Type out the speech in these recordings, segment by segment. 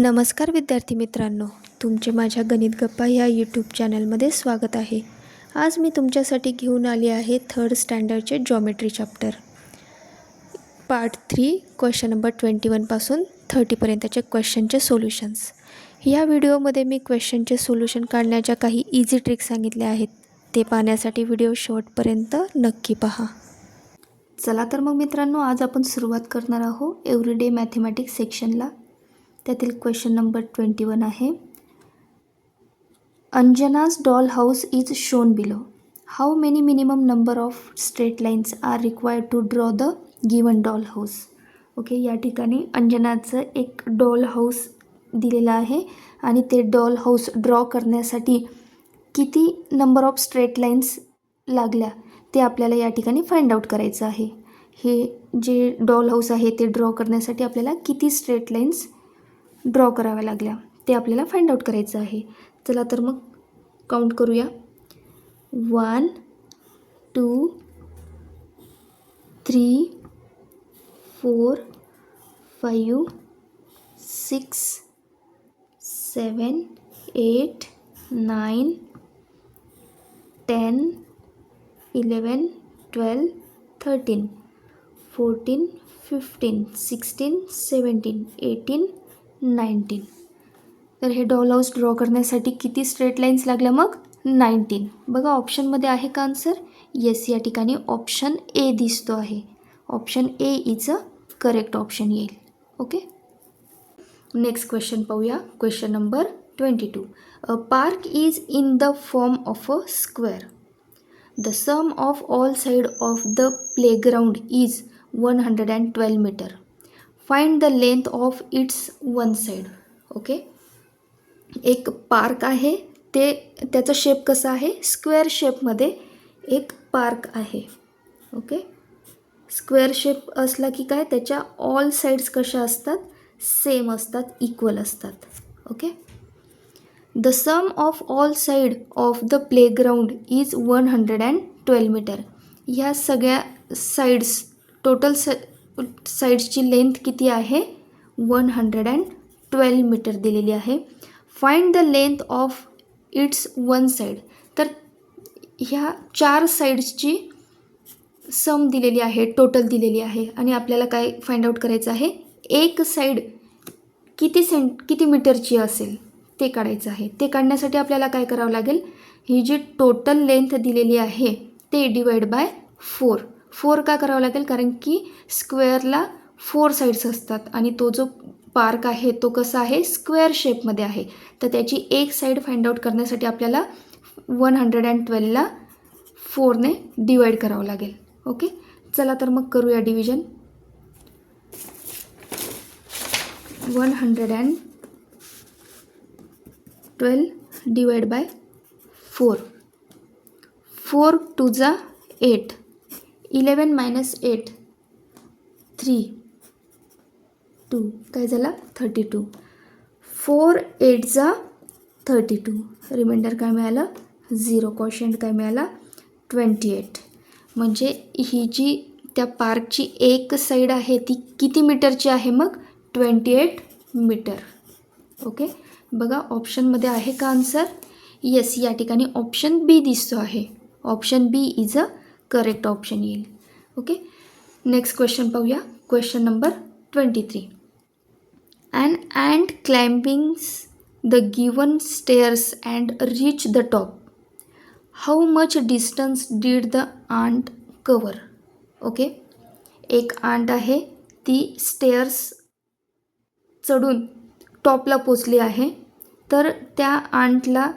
नमस्कार विद्यार्थी मित्रांनो तुमचे माझ्या गणित गप्पा या यूट्यूब चॅनलमध्ये स्वागत आहे. आज मी तुमच्यासाठी घेऊन आली आहे third स्टँडर्डचे geometry chapter part three question number twenty वनपासून थर्टीपर्यंतचे क्वेश्चनचे सोल्युशन्स या व्हिडिओमध्ये मी क्वेश्चनचे सोल्युशन काढण्याच्या काही इझी ट्रिक सांगितल्या आहेत. ते पाहण्यासाठी व्हिडिओ शॉर्टपर्यंत नक्की पहा. चला तर मग मित्रांनो आज आपण सुरुवात करणार आहोत एव्हरीडे मॅथमॅटिक्स सेक्शनला त्यातील क्वेश्चन नंबर ट्वेंटी वन आहे. Anjana's doll house is shown below how many minimum number of straight lines are required to draw the given doll house okay या ठिकाणी अंजनाचं एक डॉल हाऊस दिलेलं आहे आणि ते डॉल हाऊस ड्रॉ करण्यासाठी किती नंबर ऑफ स्ट्रेट लाईन्स लागल्या ते आपल्याला या ठिकाणी फाइंड आउट करायचं आहे. हे जे डॉल हाऊस आहे ते ड्रॉ करण्यासाठी आपल्याला किती स्ट्रेट लाईन्स ड्रॉ कराव्या लागल्या. ते आपल्याला फाइंड आउट करायचं आहे. चला तर मग काउंट करूया. One two three four five six seven eight nine ten eleven twelve thirteen fourteen fifteen sixteen seventeen eighteen nineteen. तर हे डॉल हाऊस ड्रॉ करण्यासाठी किती स्ट्रेट लाईन्स लागल्या मग? नाईन्टीन. बघा ऑप्शनमध्ये आहे का आन्सर येस या ठिकाणी ऑप्शन ए दिसतो आहे. Option A is a correct option येईल. ओके नेक्स्ट क्वेश्चन पाहूया. Question number twenty two a park is in the form of a square the sum of all side of the playground is one hundred and twelve metre find the length of its one side okay एक park आहे. ते त्याचा shape कसा आहे? Square शेपमध्ये एक park आहे. Okay square shape असला की काय? त्याच्या ऑल साईड्स कशा असतात? सेम असतात. इक्वल असतात. Okay the sum of all side of the playground is one hundred and twelve metre ह्या सगळ्या साईड्स टोटल स साईड्सची लेंथ किती आहे? One hundred and twelve metre दिलेली आहे. Find the length of its one side तर ह्या चार साईड्सची सम दिलेली आहे टोटल दिलेली आहे. आणि आपल्याला काय फाइंड आउट करायचं आहे? एक साईड किती सेंट किती मीटरची असेल ते काढायचं आहे. ते काढण्यासाठी आपल्याला काय करावं लागेल? ही जी टोटल लेंथ दिलेली आहे ते डिवाइड बाय फोर फोर का करावं लागेल? कारण की स्क्वेअरला फोर साईड्स असतात आणि तो जो पार्क आहे तो कसा आहे? स्क्वेअर शेपमध्ये आहे. तर त्याची एक साईड फाइंड आउट करण्यासाठी आपल्याला वन हंड्रेड अँड ट्वेल्वला फोरने डिवाईड करावं लागेल. ओके? चला तर मग करूया division. One hundred and twelve divide by four. Four two जा eight. Eleven minus eight three two काय झाला? Thirty two. फोर एट जा थर्टी टू. रिमाइंडर काय मिळालं? झिरो. क्वेश्चन काय मिळाला? Twenty eight. म्हणजे ही जी त्या पार्कची एक साईड आहे ती किती मीटरची आहे मग? Twenty eight metre. ओके? बघा ऑप्शनमध्ये आहे का आन्सर? येस या ठिकाणी ऑप्शन बी दिसतो आहे. Option B is a correct option येईल. ओके नेक्स्ट क्वेश्चन पाहूया. Question number twenty three and and climbings the given stairs and reach the top how much distance did the ant cover okay एक ant आहे. ती stairs चढून टॉपला पोचली आहे. तर त्या आंटला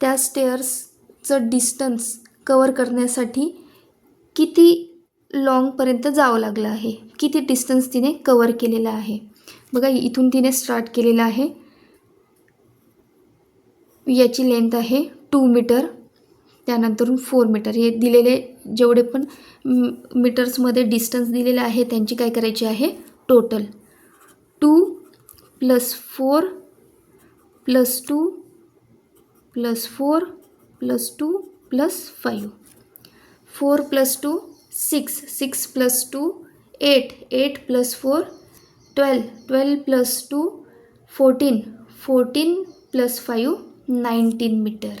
त्या स्टेअर्सचं डिस्टन्स कवर करण्यासाठी किती लाँगपर्यंत जावं लागलं आहे? किती डिस्टन्स तिने कवर केलेलं आहे? बघा इथून तिने स्टार्ट केलेलं आहे. याची लेंथ आहे टू मीटर त्यानंतरून फोर मीटर हे दिलेले जेवढे पण मीटर्समध्ये डिस्टन्स दिलेलं आहे त्यांची काय करायची आहे? Total two plus four plus two plus four plus two plus five four plus two six six plus two eight eight plus four twelve twelve plus two fourteen fourteen plus five nineteen metre.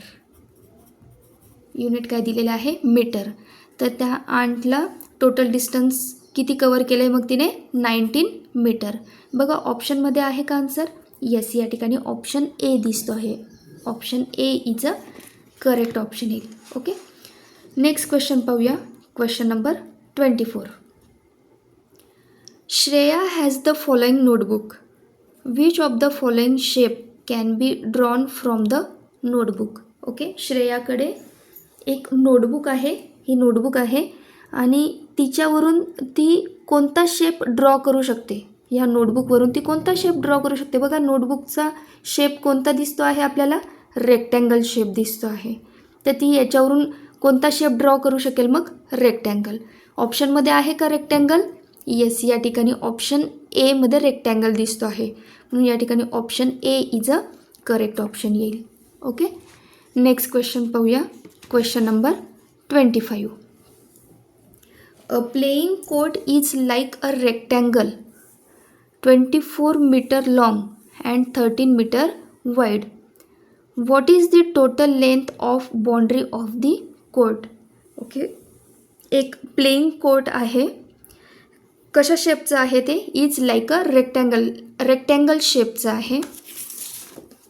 Unit काय दिलेलं आहे? Metre. तर त्या आंटला total distance किती cover केलं आहे मग तिने? Nineteen metre. बघा ऑप्शनमध्ये आहे का आन्सर येस या ठिकाणी ऑप्शन ए दिसतो आहे option A is a correct option येईल ओके नेक्स्ट क्वेश्चन पाहूया. Question number twenty four Shreya has the following notebook which of the following shape can be drawn from the notebook okay श्रेयाकडे एक notebook आहे. ही notebook आहे. आणि तिच्यावरून ती कोणता shape draw करू शकते? ह्या नोटबुकवरून ती कोणता शेप ड्रॉ करू शकते? बघा नोटबुकचा शेप कोणता दिसतो आहे? आपल्याला रेक्टँगल शेप दिसतो आहे. तर ती याच्यावरून कोणता शेप ड्रॉ करू शकेल मग? रेक्टँगल ऑप्शनमध्ये आहे का रेक्टँगल येस या ठिकाणी ऑप्शन एमध्ये रेक्टँगल दिसतो आहे. म्हणून या ठिकाणी option A is a correct option येईल. ओके नेक्स्ट क्वेश्चन पाहूया. Question number twenty five a playing court is like a rectangle twenty four metre long and thirteen metre wide what is the total length of boundary of the court okay? एक playing court आहे. कशा शेपचं आहे ते? Is like a rectangle rectangle शेपचं आहे.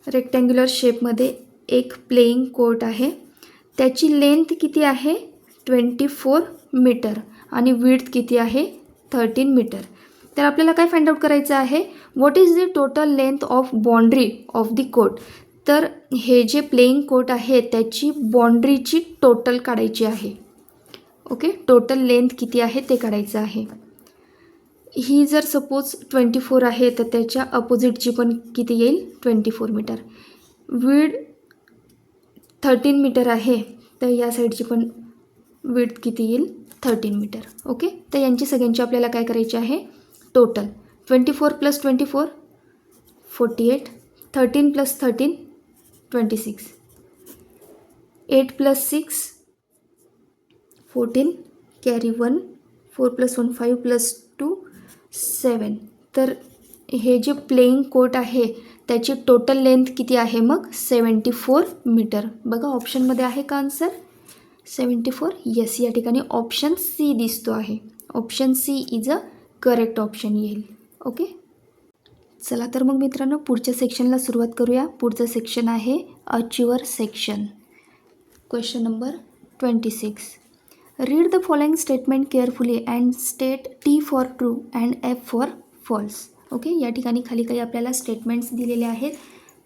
Rectangular शेपमध्ये एक playing court आहे. त्याची लेंथ किती आहे? ट्वेंटी फोर मीटर आणि विड्थ किती आहे? Thirteen metre. तर आपल्याला काय फाइंड आउट करायचं आहे? What is the total length of boundary of the court तर हे जे प्लेइंग कोट आहे त्याची बाँड्रीची टोटल काढायची आहे. ओके? टोटल लेंथ किती आहे ते काढायचं आहे. ही जर सपोज ट्वेंटी फोर आहे तर त्याच्या अपोजिटची पण किती येईल? Twenty four metre. Width thirteen metre आहे तर या साईडची पण विड किती येईल? Thirteen metre. ओके? तर यांची सगळ्यांची आपल्याला काय करायची आहे? Total. Twenty four plus twenty four forty eight. Thirteen plus thirteen twenty six. Eight plus six fourteen. Carry one four plus one five plus two seven. तर हे जे प्लेइंग कोट आहे त्याची टोटल लेंथ किती आहे मग? Seventy four metre. बघा ऑप्शनमध्ये आहे का आन्सर? Seventy four. येस या ठिकाणी ऑप्शन सी दिसतो आहे. Option C is a correct option येईल. ओके? चला तर मग मित्रांनो पुढच्या सेक्शनला सुरुवात करूया. पुढचं सेक्शन आहे achiever section question number twenty six read the following statement carefully and state T for true and F for false okay या ठिकाणी खाली काही आपल्याला स्टेटमेंट्स दिलेले आहेत.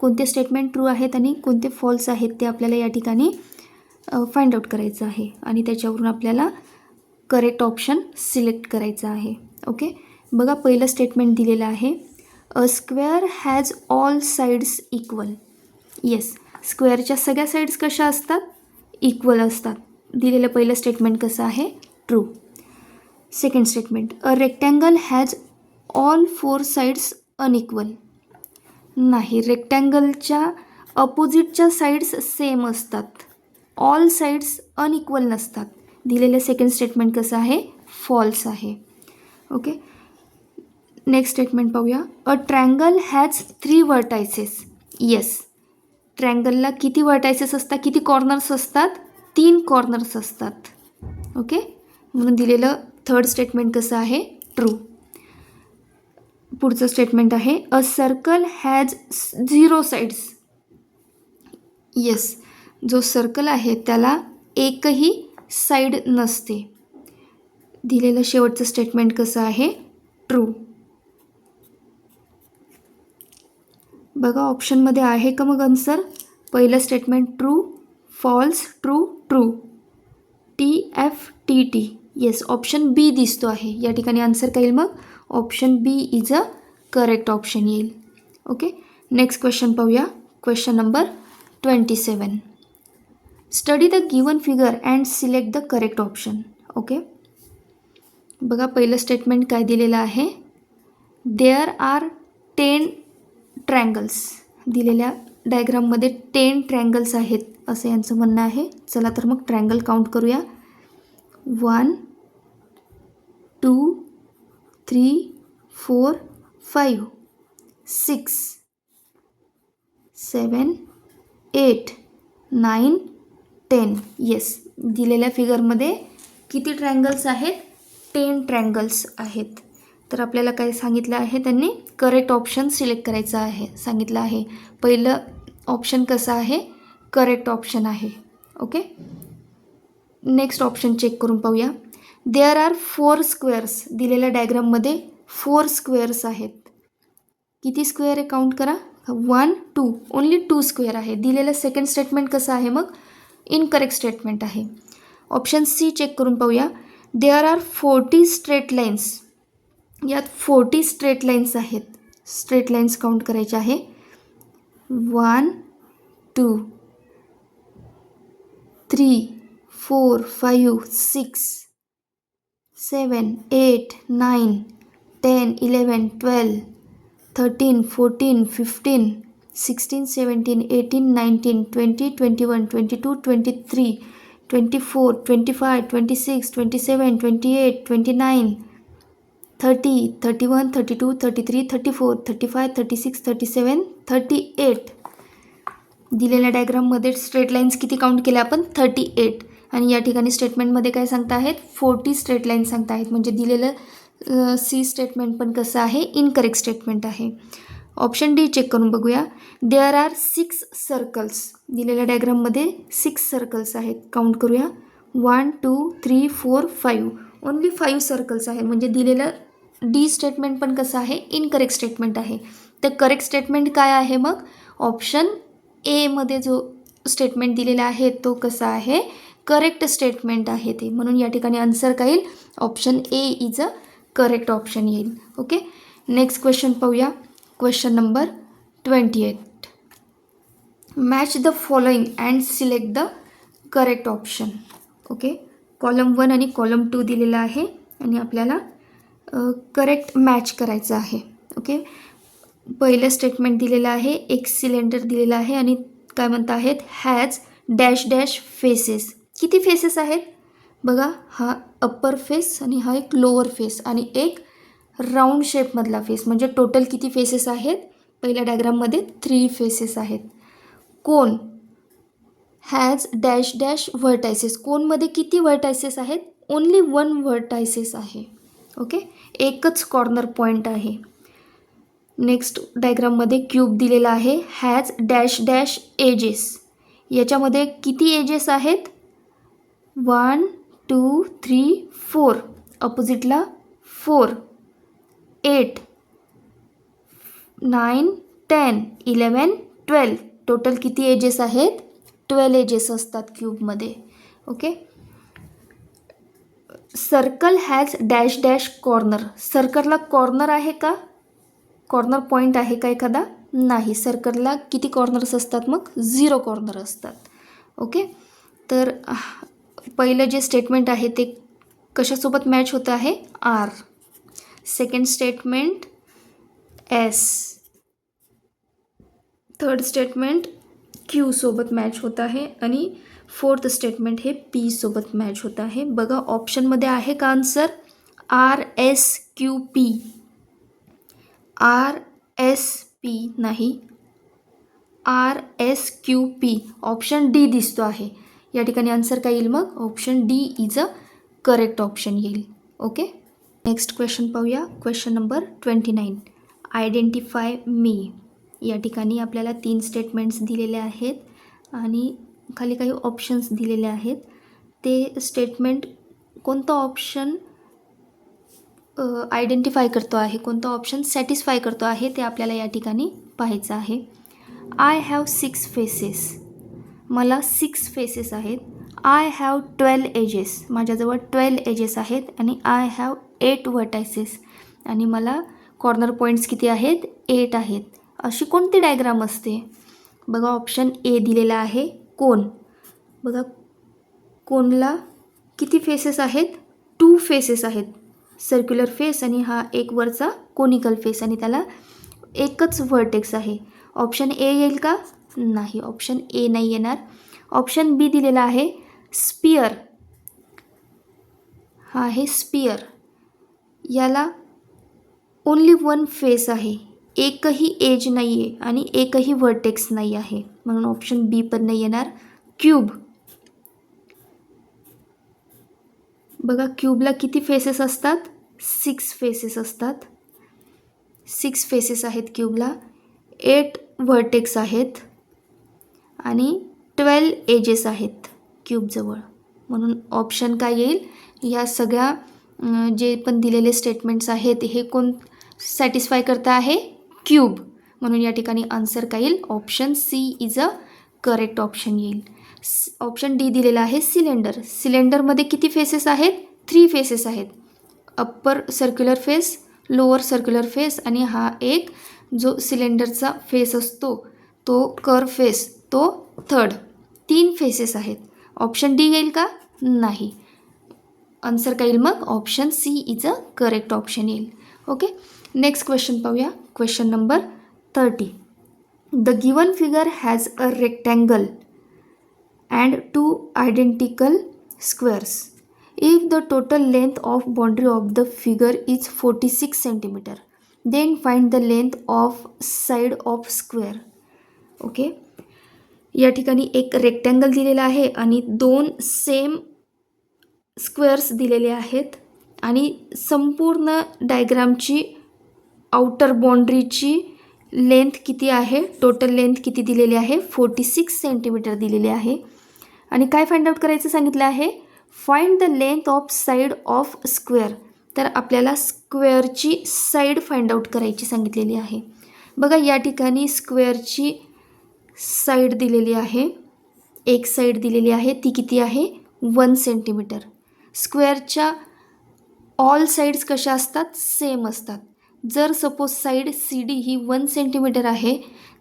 कोणते स्टेटमेंट ट्रू आहेत आणि कोणते फॉल्स आहेत ते आपल्याला या ठिकाणी फाइंड आउट करायचं आहे. आणि त्याच्यावरून आपल्याला करेक्ट ऑप्शन सिलेक्ट करायचं आहे. ओके बघा पहिलं स्टेटमेंट दिलेलं आहे. A square has all sides equal yes स्क्वेअरच्या सगळ्या साईड्स कशा असतात? इक्वल असतात. दिलेलं पहिलं स्टेटमेंट कसं आहे? True second statement a rectangle has all four sides unequal नाही रेक्टँगलच्या अपोजिटच्या साईड्स सेम असतात. ऑल साईड्स अनइक्वल नसतात. दिलेलं सेकंड स्टेटमेंट कसं आहे? फॉल्स आहे. ओके नेक्स्ट स्टेटमेंट पाहूया. A triangle has three vertices yes ट्रँगलला किती वर्टायसेस असतात? किती कॉर्नर्स असतात? तीन कॉर्नर्स असतात. ओके म्हणून दिलेलं थर्ड स्टेटमेंट कसं आहे? ट्रू पुढचं स्टेटमेंट आहे a circle has zero sides yes जो सर्कल आहे त्याला एकही साईड नसते. दिलेलं शेवटचं स्टेटमेंट कसं आहे? ट्रू बघा ऑप्शनमध्ये आहे का मग आन्सर पहिलं statement true false true true T F T T yes option B दिसतो आहे. या ठिकाणी आन्सर काय येईल मग? Option B is a correct option येईल. ओके नेक्स्ट क्वेश्चन पाहूया. Question number twenty seven study the given figure and select the correct option okay बघा पहिलं स्टेटमेंट काय दिलेलं आहे? There are ten triangles. दिलेल्या डायग्राममध्ये टेन ट्रँगल्स आहेत असं यांचं म्हणणं आहे. चला तर मग ट्रँगल काउंट करूया. One two three four five six seven eight nine ten yes दिलेल्या फिगरमध्ये किती ट्रँगल्स आहेत? टेन ट्रँगल्स आहेत. तर आपल्याला काय सांगितलं आहे? त्यांनी करेक्ट ऑप्शन सिलेक्ट करायचं आहे. सांगितलं आहे. पहिलं ऑप्शन कसं आहे? करेक्ट ऑप्शन आहे. ओके नेक्स्ट ऑप्शन चेक करून पाहूया. देअर आर फोर स्क्वेअर्स दिलेल्या डायग्राममध्ये फोर स्क्वेअर्स आहेत. किती स्क्वेअर आहे? काउंट करा. One two only two square आहे. दिलेलं सेकंड स्टेटमेंट कसं आहे मग? इनकरेक्ट स्टेटमेंट आहे. ऑप्शन सी चेक करून पाहूया. There are forty straight lines यात फोर्टी स्ट्रेट लाईन्स आहेत. स्ट्रेट लाईन्स काउंट आहे. One two three four five six seven eight nine ten eleven twelve thirteen fourteen fifteen sixteen seventeen eighteen nineteen twenty twenty one twenty two twenty three twenty four twenty five twenty six twenty seven twenty eight twenty nine thirty thirty one thirty two thirty three thirty four thirty five thirty six thirty seven thirty eight. दिलेल्या डायग्राममध्ये straight lines किती count केल्या आपण? Thirty eight. आणि या ठिकाणी स्टेटमेंटमध्ये काय सांगता आहेत? फोर्टी स्ट्रेट लाईन सांगता आहेत. म्हणजे दिलेलं सी स्टेटमेंट पण कसं आहे? इनकरेक्ट स्टेटमेंट आहे. ऑप्शन डी चेक करून बघूया. देअर आर सिक्स सर्कल्स दिलेल्या डायग्राममध्ये सिक्स सर्कल्स आहेत. काउंट करूया. One two three four five only five circles आहेत. म्हणजे दिलेलं डी स्टेटमेंट पण कसं आहे? इनकरेक्ट स्टेटमेंट आहे. तर करेक्ट स्टेटमेंट काय आहे मग? ऑप्शन एमध्ये जो स्टेटमेंट दिलेला आहे तो कसा आहे? करेक्ट स्टेटमेंट आहे ते. म्हणून या ठिकाणी आन्सर काय येईल? Option A is a correct option येईल. ओके नेक्स्ट क्वेश्चन पाहूया. Question number twenty eight match the following and select the correct option okay column one आणि कॉलम टू दिलेला आहे. आणि आपल्याला करेक्ट मॅच करायचं आहे. ओके पहिलं स्टेटमेंट दिलेलं आहे एक सिलेंडर दिलेला आहे आणि काय म्हणत आहेत? हॅज डॅश डॅश फेसेस किती फेसेस आहेत? बघा हा अप्पर फेस आणि हा एक लोअर फेस आणि एक राऊंड शेपमधला फेस म्हणजे टोटल किती फेसेस आहेत? पहिल्या डायग्राममध्ये थ्री फेसेस आहेत. कोण? हॅज डॅश डॅश व्हर्टायसेस कोणमध्ये किती व्हर्टायसेस आहेत? ओन्ली वन व्हर्टायसेस आहे. ओके? एकच कॉर्नर पॉईंट आहे. नेक्स्ट डायग्राममध्ये क्यूब दिलेला आहे. हॅज डॅश डॅश एजेस याच्यामध्ये किती एजेस आहेत? One two three four अपोजिटला four eight nine ten eleven twelve total किती एजेस आहेत? ट्वेल्व एजेस असतात क्यूबमध्ये okay? Circle has dash dash corner सर्कलला corner आहे का? कॉर्नर पॉईंट आहे का एखादा? नाही. सर्कलला किती कॉर्नर्स असतात मग? झिरो कॉर्नर असतात. ओके तर पहिलं जे स्टेटमेंट आहे ते कशासोबत मॅच होतं आहे? R second statement S third statement Q सोबत मॅच होत आहे आणि फोर्थ स्टेटमेंट हे पी सोबत मॅच होत आहे. बघा ऑप्शनमध्ये आहे का answer R S Q P R S P नाही. R S Q P option D दिसतो आहे. या ठिकाणी आन्सर काय येईल मग? Option D is a correct option येईल. ओके नेक्स्ट क्वेश्चन पाहूया. Question number twenty nine identify मी या ठिकाणी आपल्याला तीन स्टेटमेंट्स दिलेले आहेत आणि खाली काही ऑप्शन्स दिलेले आहेत. ते स्टेटमेंट कोणतं ऑप्शन आयडेंटिफाय करतो आहे कोणतं ऑप्शन सॅटिस्फाय करतो आहे ते आपल्याला या ठिकाणी पाहायचं आहे. आय हॅव सिक्स फेसेस मला सिक्स फेसेस आहेत. आय हॅव ट्वेल्व एजेस माझ्याजवळ ट्वेल्व एजेस आहेत आणि आय हॅव एट वर्टायसेस आणि मला कॉर्नर पॉईंट्स किती आहेत? एट आहेत. अशी कोणती डायग्राम असते? बघा ऑप्शन ए दिलेला आहे. कोण? बघा कोणला किती फेसेस आहेत? टू फेसेस आहेत. सर्क्युलर फेस आणि हा एक वरचा कोनिकल फेस आणि त्याला एकच व्हर्टेक्स आहे. ऑप्शन ए येईल का? नाही. ऑप्शन ए नाही येणार. ऑप्शन बी दिलेला आहे स्पियर हा आहे स्पियर याला ओन्ली वन फेस आहे. एकही एज नाही आहे आणि एकही व्हर्टेक्स नाही आहे. म्हणून ऑप्शन बी पण नाही येणार. क्यूब बघा क्यूबला किती फेसेस असतात? सिक्स फेसेस असतात. सिक्स फेसेस आहेत क्यूबला एट व्हर्टेक्स आहेत. आणि ट्वेल्व एजेस आहेत क्यूबजवळ म्हणून ऑप्शन काय येईल? ह्या सगळ्या जे पण दिलेले स्टेटमेंट्स आहेत हे कोण सॅटिस्फाय करता आहे? क्यूब म्हणून या ठिकाणी आन्सर काय येईल? Option C is a correct option येईल. ऑप्शन डी दिलेला आहे सिलेंडर सिलेंडरमध्ये किती फेसेस आहेत? थ्री फेसेस आहेत. Upper circular face lower circular face आणि हा एक जो सिलेंडरचा फेस असतो तो कर फेस तो थर्ड तीन फेसेस आहेत. ऑप्शन डी येईल का? नाही. आन्सर काय येईल मग? Option C is a correct option येईल. ओके नेक्स्ट क्वेश्चन पाहूया. Question number thirty the given figure has a rectangle and two identical squares if the total length of boundary of the figure is forty six centimetre then find the length of side of square okay या ठिकाणी एक rectangle दिलेला आहे आणि दोन same squares दिलेले आहेत. आणि संपूर्ण डायग्रामची आउटर बाउंड्रीची लेंथ किती आहे? टोटल लेंथ किती दिलेली आहे? फोर्टी सिक्स सेंटीमीटर दिलेली आहे. आणि काय फाइंड आउट करायचं सांगितलं आहे? Find the length of side of square तर आपल्याला स्क्वेअरची साईड फाइंड आउट करायची सांगितलेली आहे. बघा या ठिकाणी स्क्वेअरची साईड दिलेली आहे. एक साईड दिलेली आहे. ती किती आहे? वन सेंटीमीटर स्क्वेअरच्या ऑल साईड्स कशा असतात? सेम असतात. जर सपोज साईड सी डी ही वन सेंटीमीटर आहे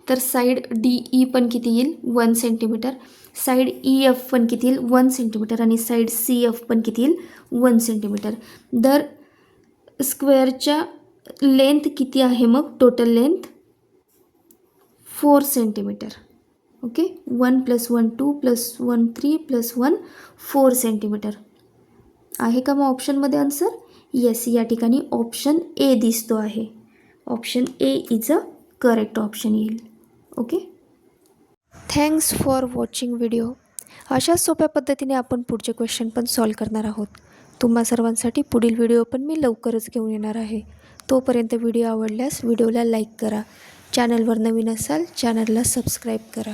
तर साईड डी ई पण किती येईल? One centimetre. Side E F पण किती येईल? One centimetre. आणि साईड सी एफ पण किती येईल? One centimetre. दर स्क्वेअरच्या लेंथ किती आहे मग? Total length? Four centimetre. Okay? One plus one two plus one three plus one four centimetre. आहे का मग ऑप्शनमध्ये आन्सर? येस या ठिकाणी ऑप्शन ए दिसतो आहे. Option A is a correct option येईल. Okay thanks for watching video अशा सोप्या पद्धतीने आपण पुढचे क्वेश्चन पण सॉल्व करणार आहोत. तुम्हा सर्वांसाठी पुढील व्हिडिओ पण मी लवकरच घेऊन येणार आहे. तोपर्यंत व्हिडिओ आवडल्यास व्हिडिओला लाईक करा. चॅनलवर नवीन असाल चॅनलला सबस्क्राईब करा.